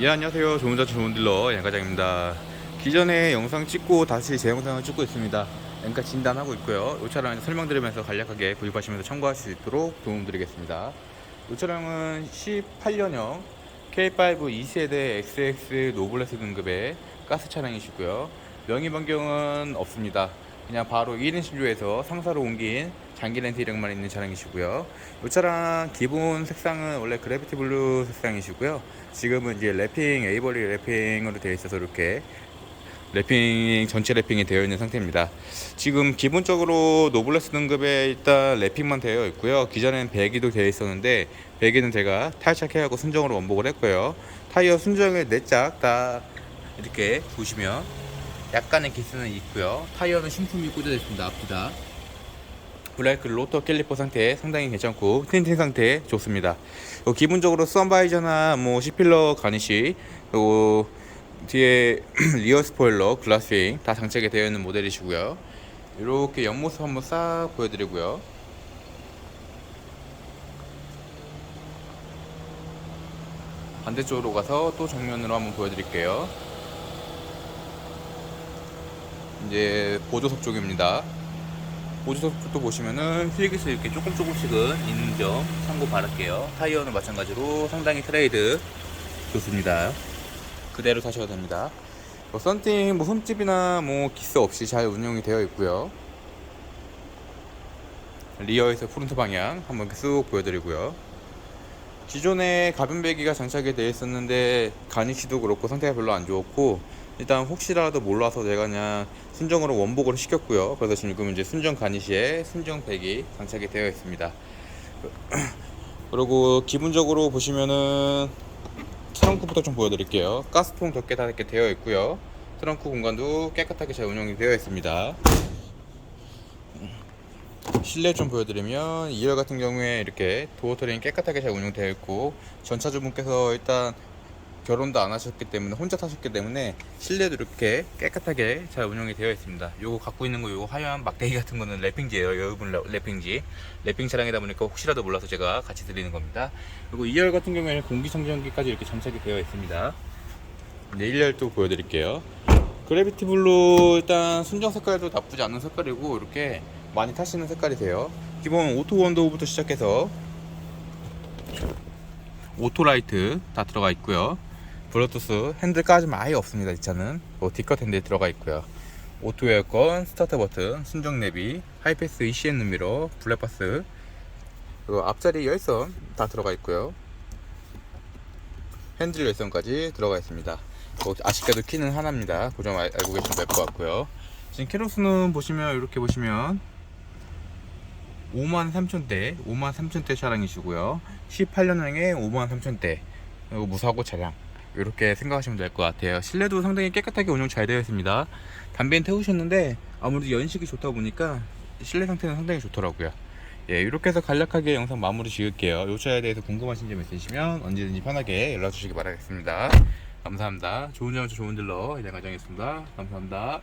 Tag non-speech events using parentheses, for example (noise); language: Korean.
예 안녕하세요. 좋은 자차 좋은 딜러 양과장입니다. 기존에 영상 찍고 다시 재영상을 찍고 있습니다. 엔카 진단하고 있고요. 이 차량 설명드리면서 간략하게 구입하시면서 참고할 수 있도록 도움드리겠습니다. 이 차량은 18년형 K5 2세대 XX 노블레스 등급의 가스 차량이시고요. 명의 변경은 없습니다 그냥 바로 1인 신류에서 상사로 옮긴 장기 렌트 이력만 있는 차량이시고요. 이 차량 기본 색상은 원래 그래비티 블루 색상이시고요. 지금은 이제 랩핑 에이버리 랩핑으로 되어 있어서 이렇게 랩핑 전체 랩핑이 되어 있는 상태입니다. 지금 기본적으로 노블레스 등급에 일단 랩핑만 되어 있고요. 기존엔 배기도 되어 있었는데 배기는 제가 탈착해하고 순정으로 원복을 했고요. 타이어 순정을 4짝 다 이렇게 보시면 약간의 기스는 있고요. 타이어는 신품이 꽂아져 있습니다. 앞뒤다. 블라이크 로터 캘리퍼 상태 상당히 괜찮고 틴팅 상태 좋습니다. 어, 기본적으로 썬바이저나 뭐 C필러 가니시 그리고 뒤에 (clears throat) 리어 스포일러 글라스윙 다 장착이 되어 있는 모델이시고요. 이렇게 옆모습 한번 싹 보여드리고요. 반대쪽으로 가서 또 정면으로 한번 보여드릴게요. 이제 보조석 쪽입니다. 보조석 쪽도 보시면은 휠기스 이렇게 조금 조금씩은 있는 점 참고 바랄게요. 타이어는 마찬가지로 상당히 트레이드 좋습니다. 그대로 사셔도 됩니다. 뭐 썬팅 뭐 흠집이나 뭐 기스 없이 잘 운영이 되어 있고요. 리어에서 프론트 방향 한번 쑥 보여드리고요. 기존에 가변 배기가 장착이 되어 있었는데 가니시도 그렇고 상태가 별로 안 좋았고 일단 혹시라도 몰라서 제가 그냥 순정으로 원복을 시켰고요. 그래서 지금 이제 순정 가니시에 순정 배기 장착이 되어 있습니다. (clears throat) 그리고 기본적으로 보시면은 트렁크부터 좀 보여드릴게요. 가스통 덮개 다 이렇게 되어 있고요. 트렁크 공간도 깨끗하게 잘 운영이 되어 있습니다. 실내 좀 보여드리면 2열 같은 경우에 이렇게 도어 트레인 깨끗하게 잘 운영되어 있고 전차주분께서 일단 결혼도 안 하셨기 때문에 혼자 타셨기 때문에 실내도 이렇게 깨끗하게 잘 운영이 되어 있습니다. 요거 갖고 있는 거 요거 하얀 막대기 같은 거는 랩핑지예요. 여러분 랩핑지. 랩핑 차량이다 보니까 혹시라도 몰라서 제가 같이 드리는 겁니다. 그리고 2열 같은 경우에는 공기청정기까지 이렇게 장착이 되어 있습니다. 이제 1열 또 보여드릴게요. 그래비티 블루 일단 순정 색깔도 나쁘지 않은 색깔이고 이렇게 많이 타시는 색깔이 세요. 기본 오토 원도부터 시작해서 오토 라이트 다 들어가 있고요. 블루투스 핸들까지는 아예 없습니다. 이 차는 뭐 디컷 핸들 들어가 있고요. 오토 에어컨, 스타트 버튼, 순정 내비, 하이패스 ECN 미러, 블랙박스 그리고 앞자리 열선 다 들어가 있고요. 핸들 열선까지 들어가 있습니다. 뭐 아쉽게도 키는 하나입니다. 그 점 알고 계시면 될 것 같고요. 지금 키로수는 보시면 이렇게 보시면 5만 3천대, 5만 3천대 차량이시고요. 18년형에 5만 3천대, 그리고 무사고 차량. 이렇게 생각하시면 될 것 같아요. 실내도 상당히 깨끗하게 운영 잘 되어 있습니다. 담배는 태우셨는데 아무래도 연식이 좋다 보니까 실내 상태는 상당히 좋더라고요. 예, 이렇게 해서 간략하게 영상 마무리 지을게요. 이 차에 대해서 궁금하신 점 있으시면 언제든지 편하게 연락 주시기 바라겠습니다. 감사합니다. 좋은 점수 좋은 딜러 이장 과정이었습니다. 감사합니다.